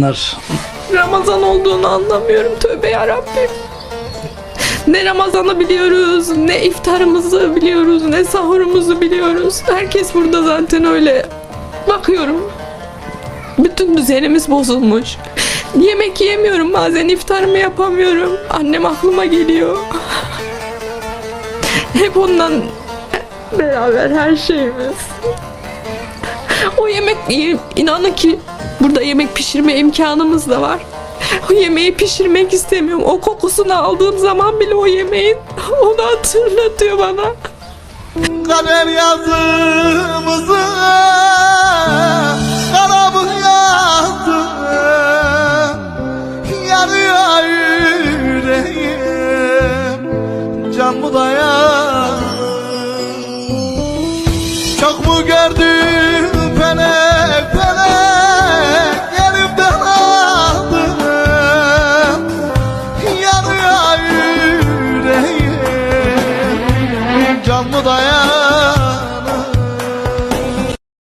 Bunlar Ramazan olduğunu anlamıyorum. Tövbe yarabbim. Ne Ramazan'ı biliyoruz, ne iftarımızı biliyoruz, ne sahurumuzu biliyoruz. Herkes burada zaten öyle. Bakıyorum. Bütün düzenimiz bozulmuş. Yemek yiyemiyorum bazen iftarımı yapamıyorum. Annem aklıma geliyor. Hep ondan beraber her şeyimiz. O yemek inanın ki Burada yemek pişirme imkanımız da var. O yemeği pişirmek istemiyorum. O kokusunu aldığım zaman bile o yemeğin onu hatırlatıyor bana. Kader yazımızı Karabı yazdı yüreğim Can mı dayan Çok mu gördün Yağmur dayan